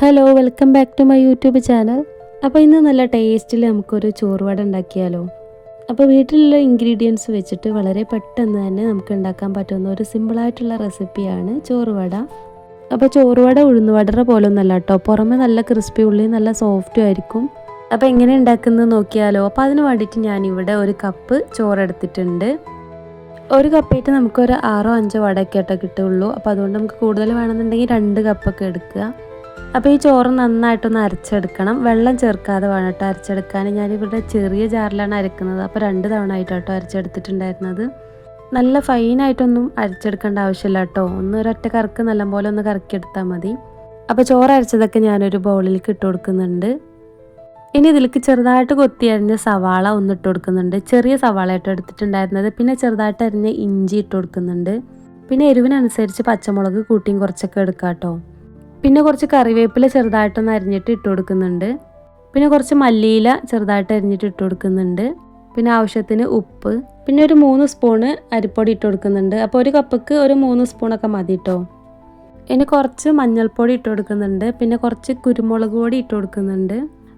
Hello welcome back to my YouTube channel അപ്പോൾ ഇന്ന് നല്ല ടേസ്റ്റിൽ നമുക്കൊരു ചോറുവട ഉണ്ടാക്കിയാലോ. അപ്പോൾ വീട്ടിലുള്ള ഇൻഗ്രീഡിയൻസ് വെച്ചിട്ട് വളരെ പെട്ടെന്ന് തന്നെ നമുക്ക് ഉണ്ടാക്കാൻ പറ്റുന്ന ഒരു സിമ്പിളായിട്ടുള്ള റെസിപ്പിയാണ് ചോറുവട. അപ്പോൾ ചോറുവട ഉഴുന്നുവടറ പോലൊന്നല്ല കേട്ടോ പുറമെ നല്ല ക്രിസ്പി ഉള്ളി നല്ല സോഫ്റ്റും ആയിരിക്കും. അപ്പോൾ എങ്ങനെ ഉണ്ടാക്കുന്നത് നോക്കിയാലോ. അപ്പോൾ അതിന് വേണ്ടിയിട്ട് ഞാനിവിടെ ഒരു കപ്പ് ചോറെടുത്തിട്ടുണ്ട്. ഒരു കപ്പായിട്ട് നമുക്കൊരു ആറോ അഞ്ചോ വടയൊക്കെ ആട്ടോ കിട്ടുള്ളൂ. അപ്പോൾ അതുകൊണ്ട് നമുക്ക് കൂടുതൽ വേണമെന്നുണ്ടെങ്കിൽ രണ്ട് കപ്പൊക്കെ എടുക്കുക. അപ്പോൾ ഈ ചോറ് നന്നായിട്ടൊന്ന് അരച്ചെടുക്കണം. വെള്ളം ചേർക്കാതെ വേണം കേട്ടോ അരച്ചെടുക്കാൻ. ഞാനിവിടെ ചെറിയ ജാറിലാണ് അരക്കുന്നത്. അപ്പോൾ രണ്ട് തവണ ആയിട്ടോ അരച്ചെടുത്തിട്ടുണ്ടായിരുന്നത്. നല്ല ഫൈനായിട്ടൊന്നും അരച്ചെടുക്കേണ്ട ആവശ്യമില്ല കേട്ടോ. ഒന്ന് ഒരൊറ്റ കറക്ക് നല്ലപോലെ ഒന്ന് കറക്കിയെടുത്താൽ മതി. അപ്പോൾ ചോറ് അരച്ചതൊക്കെ ഞാനൊരു ബൗളിലേക്ക് ഇട്ട് കൊടുക്കുന്നുണ്ട്. ഇനി ഇതിലേക്ക് ചെറുതായിട്ട് കൊത്തി അരിഞ്ഞ സവാള ഒന്ന് ഇട്ട് കൊടുക്കുന്നുണ്ട്. ചെറിയ സവാള ആയിട്ട് എടുത്തിട്ടുണ്ടായിരുന്നത്. പിന്നെ ചെറുതായിട്ട് അരിഞ്ഞ ഇഞ്ചി ഇട്ട് കൊടുക്കുന്നുണ്ട്. പിന്നെ എരിവിനനുസരിച്ച് പച്ചമുളക് കൂട്ടിയും കുറച്ചൊക്കെ എടുക്കാം കേട്ടോ പിന്നെ കുറച്ച് കറിവേപ്പില ചെറുതായിട്ടൊന്ന് അരിഞ്ഞിട്ട് ഇട്ട് കൊടുക്കുന്നുണ്ട്. പിന്നെ കുറച്ച് മല്ലിയില ചെറുതായിട്ട് അരിഞ്ഞിട്ട് ഇട്ട് കൊടുക്കുന്നുണ്ട്. പിന്നെ ആവശ്യത്തിന് ഉപ്പ്. പിന്നെ ഒരു മൂന്ന് സ്പൂണ് അരിപ്പൊടി ഇട്ട് കൊടുക്കുന്നുണ്ട്. അപ്പോൾ ഒരു കപ്പക്ക് ഒരു മൂന്ന് സ്പൂണൊക്കെ മതി കേട്ടോ ഇനി കുറച്ച് മഞ്ഞൾപ്പൊടി ഇട്ട് കൊടുക്കുന്നുണ്ട്. പിന്നെ കുറച്ച് കുരുമുളക് പൊടി ഇട്ട് കൊടുക്കുന്നുണ്ട്.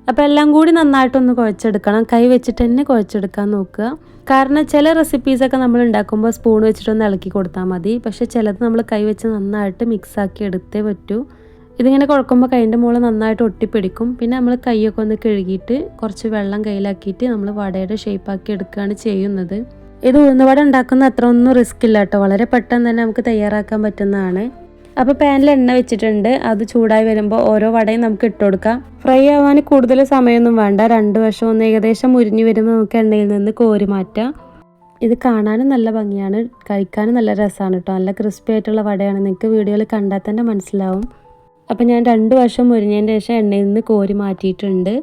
അപ്പോൾ എല്ലാം കൂടി നന്നായിട്ടൊന്ന് കുഴച്ചെടുക്കണം. കൈ വെച്ചിട്ട് തന്നെ കുഴച്ചെടുക്കാൻ നോക്കുക. കാരണം ചില റെസിപ്പീസൊക്കെ നമ്മൾ ഉണ്ടാക്കുമ്പോൾ സ്പൂൺ വെച്ചിട്ടൊന്ന് ഇളക്കി കൊടുത്താൽ മതി. പക്ഷേ ചിലത് നമ്മൾ കൈ വെച്ച് നന്നായിട്ട് മിക്സാക്കി എടുത്തേ പറ്റൂ. ഇതിങ്ങനെ കുഴക്കുമ്പോൾ കൈന്റെ മുകളിൽ നന്നായിട്ട് ഒട്ടിപ്പിടിക്കും. പിന്നെ നമ്മൾ കൈയൊക്കെ ഒന്ന് കഴുകിയിട്ട് കുറച്ച് വെള്ളം കയ്യിലാക്കിയിട്ട് നമ്മൾ വടയുടെ ഷേപ്പാക്കി എടുക്കുകയാണ് ചെയ്യുന്നത്. ഇത് ഉഴുന്നുവട ഉണ്ടാക്കുന്ന അത്ര ഒന്നും റിസ്ക് ഇല്ല കേട്ടോ. വളരെ പെട്ടെന്ന് തന്നെ നമുക്ക് തയ്യാറാക്കാൻ പറ്റുന്നതാണ്. അപ്പോൾ പാനിൽ എണ്ണ വെച്ചിട്ടുണ്ട്. അത് ചൂടായി വരുമ്പോൾ ഓരോ വടയും നമുക്ക് ഇട്ട് കൊടുക്കാം. ഫ്രൈ ആവാൻ കൂടുതൽ സമയമൊന്നും വേണ്ട. രണ്ട് വശം ഒന്ന് ഏകദേശം മുരിഞ്ഞു വരുമ്പോൾ നമുക്ക് എണ്ണയിൽ നിന്ന് കോരി മാറ്റാം. ഇത് കാണാനും നല്ല ഭംഗിയാണ്. കഴിക്കാനും നല്ല രസമാണ് കേട്ടോ. നല്ല ക്രിസ്പി ആയിട്ടുള്ള വടയാണ്. നിങ്ങൾക്ക് വീഡിയോയിൽ കണ്ടാൽ തന്നെ മനസ്സിലാവും. അപ്പോൾ ഞാൻ രണ്ട് വർഷം മുരിഞ്ഞതിന് ശേഷം എണ്ണയിൽ നിന്ന് കോരി മാറ്റിയിട്ടുണ്ട്.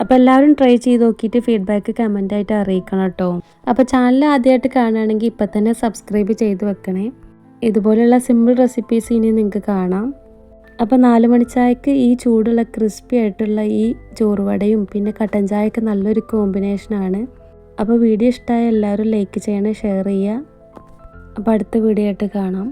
അപ്പോൾ എല്ലാവരും ട്രൈ ചെയ്ത് നോക്കിയിട്ട് ഫീഡ്ബാക്ക് കമന്റായിട്ട് അറിയിക്കണം കേട്ടോ. അപ്പോൾ ചാനൽ ആദ്യമായിട്ട് കാണുകയാണെങ്കിൽ ഇപ്പം തന്നെ സബ്സ്ക്രൈബ് ചെയ്ത് വെക്കണേ. ഇതുപോലെയുള്ള സിമ്പിൾ റെസിപ്പീസ് ഇനി നിങ്ങൾക്ക് കാണാം. അപ്പോൾ നാല് മണിച്ചായക്ക് ഈ ചൂടുള്ള ക്രിസ്പി ആയിട്ടുള്ള ഈ ചോറുവടയും പിന്നെ കട്ടൻ ചായക്ക് നല്ലൊരു കോമ്പിനേഷനാണ് അപ്പോൾ വീഡിയോ ഇഷ്ടമായ എല്ലാവരും ലൈക്ക് ചെയ്യണേ ഷെയർ ചെയ്യുക. അപ്പോൾ അടുത്ത വീഡിയോ ആയിട്ട് കാണാം.